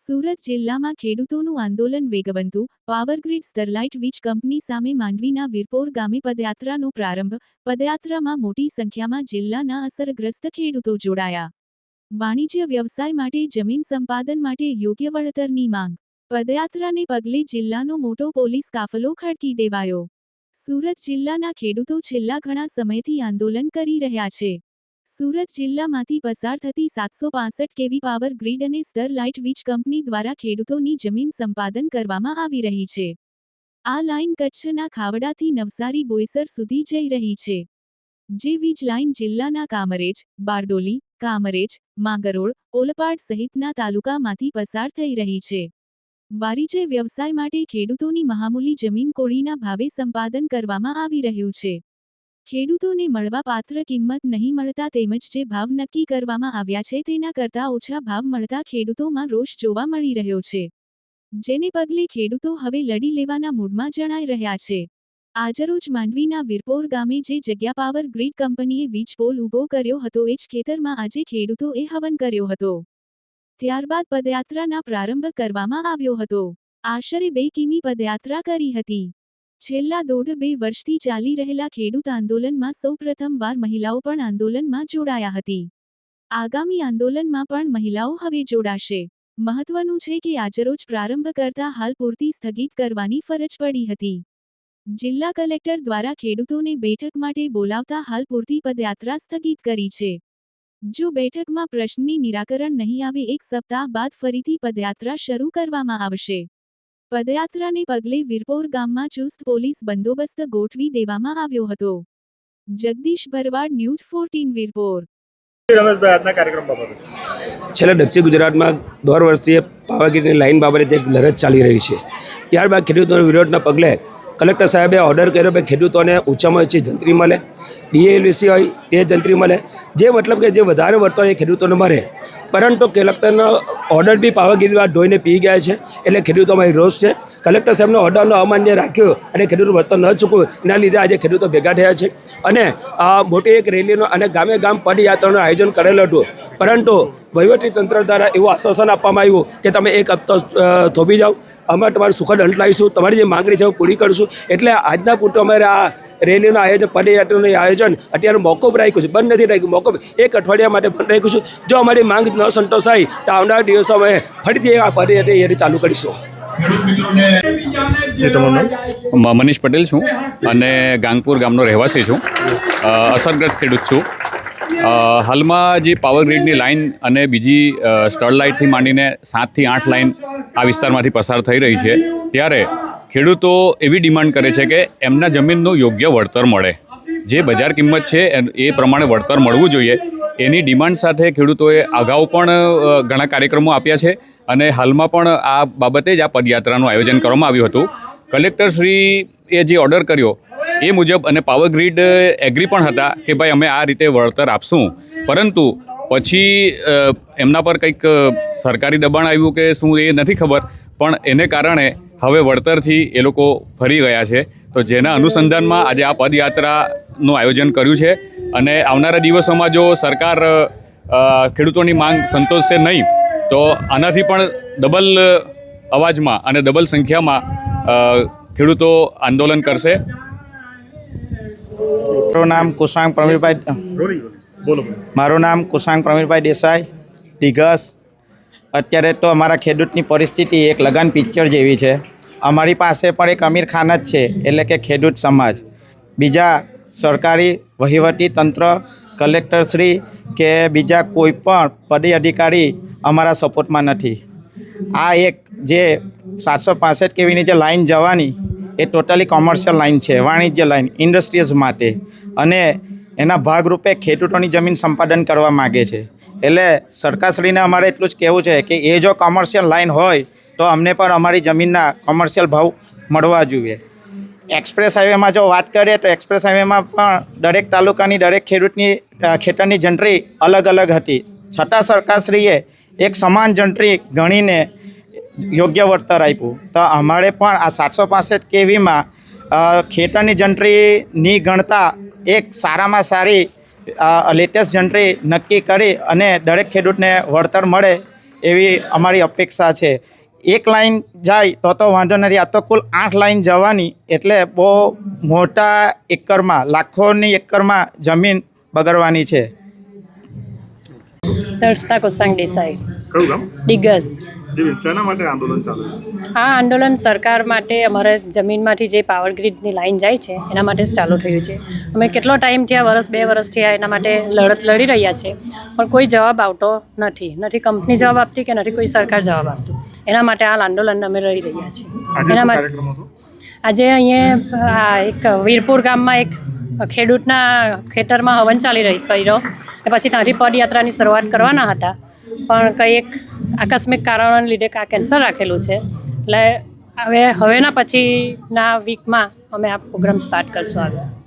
સુરત જિલ્લામાં ખેડૂતોનું આંદોલન વેગવંતું પાવરગ્રીડ સ્ટરલાઇટ વીજ કંપની સામે માંડવીના વીરપોર ગામે પદયાત્રાનો પ્રારંભ, પદયાત્રામાં મોટી સંખ્યામાં જિલ્લાના અસરગ્રસ્ત ખેડૂતો જોડાયા. વાણિજ્ય વ્યવસાય માટે, જમીન સંપાદન માટે યોગ્ય વળતરની માંગ. પદયાત્રાને પગલે જિલ્લાનો મોટો પોલીસ કાફલો ખડકી દેવાયો. સુરત જિલ્લાના ખેડૂતો છેલ્લા ઘણા સમયથી આંદોલન કરી રહ્યા છે. સુરત જિલ્લામાંથી પસાર થતી સાતસો પાસઠ કેવી પાવર ગ્રીડ અને સ્ટરલાઇટ વીજ કંપની દ્વારા ખેડૂતોની જમીન સંપાદન કરવામાં આવી રહી છે. આ લાઇન કચ્છના ખાવડાથી નવસારી બોઈસર સુધી જઈ રહી છે. જે વીજ લાઇન જિલ્લાના કામરેજ, બારડોલી, કામરેજ, માંગરોળ, ઓલપાડ સહિતના તાલુકામાંથી પસાર થઈ રહી છે. વારીજય વ્યવસાય માટે ખેડૂતોની મહામૂલી જમીન કોળીના ભાવે સંપાદન કરવામાં આવી રહ્યું છે. ખેડૂતોને મળવાપાત્ર કિંમત નહીં મળતા તેમજ જે ભાવ નક્કી કરવામાં આવ્યા છે તેના કરતાં ઓછા ભાવ મળતા ખેડૂતોમાં રોષ જોવા મળી રહ્યો છે. જેને પગલે ખેડૂતો હવે લડી લેવાના મૂડમાં જણાઈ રહ્યા છે. આજરોજ માંડવીના વીરપોર ગામે જે જગ્યા પાવર ગ્રીડ કંપનીએ વીજ પોલ ઊભો કર્યો હતો એ જ ખેતરમાં આજે ખેડૂતોએ હવન કર્યો હતો. ત્યારબાદ પદયાત્રાના પ્રારંભ કરવામાં આવ્યો હતો. આશરે બે કિમી પદયાત્રા કરી હતી. છેલ્લા દોઢ બે વર્ષથી ચાલી રહેલા ખેડૂત આંદોલનમાં સૌપ્રથમવાર મહિલાઓ પણ આંદોલનમાં જોડાયા હતી. આગામી આંદોલનમાં પણ મહિલાઓ હવે જોડાશે. મહત્વનું છે કે આજરોજ પ્રારંભ કરતા હાલ પૂરતી સ્થગિત કરવાની ફરજ પડી હતી. જિલ્લા કલેક્ટર દ્વારા ખેડૂતોને બેઠક માટે બોલાવતા હાલ પૂરતી પદયાત્રા સ્થગિત કરી છે. જો બેઠકમાં પ્રશ્નની નિરાકરણ નહીં આવે એક સપ્તાહ બાદ ફરીથી પદયાત્રા શરૂ કરવામાં આવશે. પદયાત્રાને પગલે વીરપોર ગામમાં ચુસ્ત પોલીસ બંદોબસ્ત ગોઠવી દેવામાં આવ્યો હતો. Jagdish Bharwad news fourteen Virpur. છેલ્લા દક્ષિણ ગુજરાતમાં દર વર્ષે પાવાગીરની લાઈન બાબતે એક લડત ચાલી રહી છે. ત્યારબાદ ખેડૂતોના વિરોધના પગલે કલેક્ટર સાહેબે ઓર્ડર કર્યો કે ખેડૂતોને ઓછામાં ઓછી જંત્રી મળે ડીએલવીસી હોય તે જંત્રી મળે. જે મતલબ કે જે વધારે વળતર હોય એ ખેડૂતોને મળે. પરંતુ કલેક્ટરનો ઓર્ડર બી પાવાગીરી વાત ધોઈને પી ગયા છે. એટલે ખેડૂતોમાં રોષ છે. કલેક્ટર સાહેબનો ઓર્ડરનો અમાન્ય રાખ્યો અને ખેડૂતો વળતર ન ચૂકવું, એના લીધે આજે ખેડૂતો ભેગા થયા છે. અને આ મોટી એક રેલીનો અને ગામે ગામ પદયાત્રાનું આયોજન કરેલું હતું. પરંતુ તંત્ર દ્વારા એવું આશ્વાસન આપવામાં આવ્યું કે તમે એક હપ્તો થોભી જાઓ. અમે તમારું સુખદ અંત લાવીશું તમારી જે માંગણી છે એ પૂરી કરીશું. એટલે આજના પૂરતું અમારે આ રેલીનું આયોજન પદયાત્રાનું આયોજન અત્યારે મોકૂફ રાખ્યું છે. બંધ નથી રાખ્યું મોકૂફ એક અઠવાડિયા માટે બંધ રાખ્યું છે. જો અમારી માંગ ન સંતોષાય તો આવનારા દિવસો અમે ફરીથી આ પદયાત્રા યાત્રા ચાલુ કરીશું. જે તમારું મનીષ પટેલ છું અને ગાંગપુર ગામનો રહેવાસી છું. અસરગ્રસ્ત ખેડૂત છું. હાલમાં જે પાવર ગ્રીડની લાઇન અને બીજી સ્ટર સ્ટરલાઇટથી માંડીને સાતથી આઠ લાઇન આ વિસ્તારમાંથી પસાર થઈ રહી છે, ત્યારે ખેડૂતો એવી ડિમાન્ડ કરે છે કે એમના જમીનનું યોગ્ય વળતર મળે. જે બજાર કિંમત છે એ પ્રમાણે વળતર મળવું જોઈએ. એની ડિમાન્ડ સાથે ખેડૂતોએ અગાઉ પણ ઘણા કાર્યક્રમો આપ્યા છે અને હાલમાં પણ આ બાબતે જ આ પદયાત્રાનું આયોજન કરવામાં આવ્યું હતું. કલેક્ટરશ્રીએ જે ઓર્ડર કર્યો એ મુજબ અને પાવર ગ્રીડ એગ્રી પણ હતા કે ભાઈ અમે આ રીતે વળતર આપશું. પરંતુ પછી એમના પર કંઈક સરકારી દબાણ આવ્યું કે શું એ નથી ખબર, પણ એને કારણે હવે વળતરથી એ લોકો ફરી ગયા છે. તો જેના અનુસંધાનમાં આજે આ પદયાત્રાનું આયોજન કર્યું છે અને આવનારા દિવસોમાં જો સરકાર ખેડૂતોની માંગ સંતોષશે નહીં, તો આનાથી પણ ડબલ અવાજમાં અને ડબલ સંખ્યામાં ખેડૂતો આંદોલન કરશે. મારું નામ કુશાંગ પ્રવીરભાઈ બોલો. મારું નામ કુશાંગ પ્રવીરભાઈ દેસાઈ દિગસ અત્યારે તો અમારા ખેડૂતની પરિસ્થિતિ એક લગન પિક્ચર જેવી છે. અમારી પાસે પણ એક અમીર ખાન જ છે એટલે કે ખેડૂત સમાજ. બીજા સરકારી વહીવટી તંત્ર કલેક્ટરશ્રી કે બીજા કોઈ પણ પદે અધિકારી અમારા સપોર્ટમાં નથી. આ એક જે સાતસો પાસઠ કેવીની જે લાઈન જવાની એ ટોટલી કોમર્શિયલ લાઇન છે, વાણિજ્ય લાઈન ઇન્ડસ્ટ્રીઝ માટે. અને એના ભાગરૂપે ખેડૂતોની જમીન સંપાદન કરવા માગે છે. એટલે સરકારશ્રીને અમારે એટલું જ કહેવું છે કે એ જો કોમર્શિયલ લાઇન હોય, તો અમને પણ અમારી જમીનના કોમર્શિયલ ભાવ મળવા જોઈએ. એક્સપ્રેસ હાઈવેમાં જો વાત કરીએ, તો એક્સપ્રેસ હાઈવેમાં પણ દરેક તાલુકાની, દરેક ખેડૂતની ખેતરની જન્ટ્રી અલગ અલગ હતી. છતાં સરકારશ્રીએ એક સમાન જન્ટ્રી ગણીને યોગ્ય વળતર આપ્યું. તો અમારે પણ આ સાતસો પાસઠ કેવીમાં ખેતરની જંત્રીની ગણતા એક સારામાં સારી લેટેસ્ટ જન્ટ્રી નક્કી કરી અને દરેક ખેડૂતને વળતર મળે એવી અમારી અપેક્ષા છે. એક લાઈન જાય તો તો વાંધો નથી. આ તો કુલ આઠ લાઈન જવાની એટલે બહુ મોટા એકરમાં લાખોની એકરમાં જમીન બગડવાની છે. દર્શના કોસાંગ દેસાઈ કયું શેના માટે આંદોલન ચાલે આ આંદોલન સરકાર માટે અમારે જમીનમાંથી જે પાવર ગ્રીડની લાઈન જાય છે એના માટે જ ચાલુ થયું છે. અમે કેટલો ટાઈમ થયા વર્ષ બે વર્ષ થયા એના માટે લડત લડી રહ્યા છે. પણ કોઈ જવાબ આવતો નથી. નથી કંપની જવાબ આપતી કે નથી કોઈ સરકાર જવાબ આપતું. એના માટે આ આંદોલન અમે લડી રહ્યા છીએ. એના માટે આજે અહીંયા એક વીરપુર ગામમાં એક ખેડૂતના ખેતરમાં હવન ચાલી રહી કર્યો. પછી ત્યાંથી પદયાત્રાની શરૂઆત કરવાના હતા. પણ કંઈ એક આકસ્મિક કારણોને લીધે આ કેન્સલ રાખેલું છે. એટલે હવે, હવેના પછીના વીકમાં અમે આ પ્રોગ્રામ સ્ટાર્ટ કરશું આગળ.